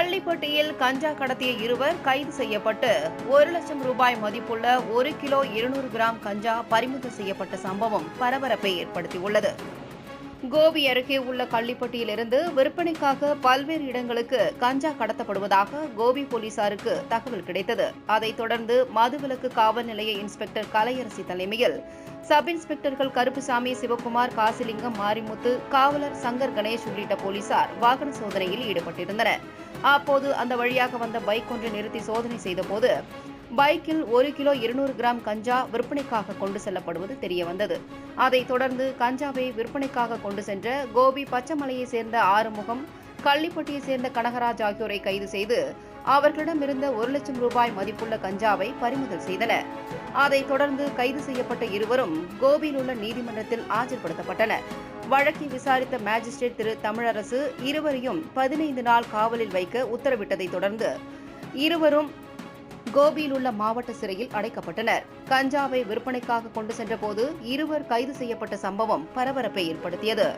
கள்ளிப்பட்டியில் கஞ்சா கடத்திய இருவர் கைது செய்யப்பட்டு ஒரு லட்சம் ரூபாய் மதிப்புள்ள ஒரு கிலோ இருநூறு கிராம் கஞ்சா பறிமுதல் செய்யப்பட்ட சம்பவம் பரபரப்பை ஏற்படுத்தியுள்ளது. கோபி அருகே உள்ள கள்ளிப்பட்டியிலிருந்து விற்பனைக்காக பல்வேறு இடங்களுக்கு கஞ்சா கடத்தப்படுவதாக கோபி போலீசாருக்கு தகவல் கிடைத்தது. அதைத் தொடர்ந்து மதுவிலக்கு காவல் நிலைய இன்ஸ்பெக்டர் கலையரசி தலைமையில் சப் இன்ஸ்பெக்டர்கள் கருப்புசாமி சிவகுமார் காசிலிங்கம் மாரிமுத்து காவலர் சங்கர் கணேஷ் உள்ளிட்ட போலீசார் வாகன சோதனையில் ஈடுபட்டிருந்தனர். அப்போது அந்த வழியாக வந்த பைக் ஒன்றை நிறுத்தி சோதனை செய்தபோது பைக்கில் ஒரு கிலோ இருநூறு கிராம் கஞ்சா விற்பனைக்காக கொண்டு செல்லப்படுவது தெரியவந்தது. அதைத் தொடர்ந்து கஞ்சாவை விற்பனைக்காக கொண்டு சென்ற கோபி பச்சைமலையைச் சேர்ந்த ஆறுமுகம் கள்ளிப்பட்டியை சேர்ந்த கனகராஜ் ஆகியோரை கைது செய்து அவர்களிடம் இருந்த ஒரு லட்சம் ரூபாய் மதிப்புள்ள கஞ்சாவை பறிமுதல் செய்தனர். அதைத் தொடர்ந்து கைது செய்யப்பட்ட இருவரும் கோபியில் உள்ள நீதிமன்றத்தில் ஆஜர்படுத்தப்பட்டனர். வழக்கை விசாரித்த மேஜிஸ்ட்ரேட் திரு தமிழரசு இருவரையும் பதினைந்து நாள் காவலில் வைக்க உத்தரவிட்டதைத் தொடர்ந்து இருவரும் கோபியில் உள்ள மாவட்ட சிறையில் அடைக்கப்பட்டனர். கஞ்சாவை விற்பனைக்காக கொண்டு சென்றபோது இருவர் கைது செய்யப்பட்ட சம்பவம் பரபரப்பை ஏற்படுத்தியது.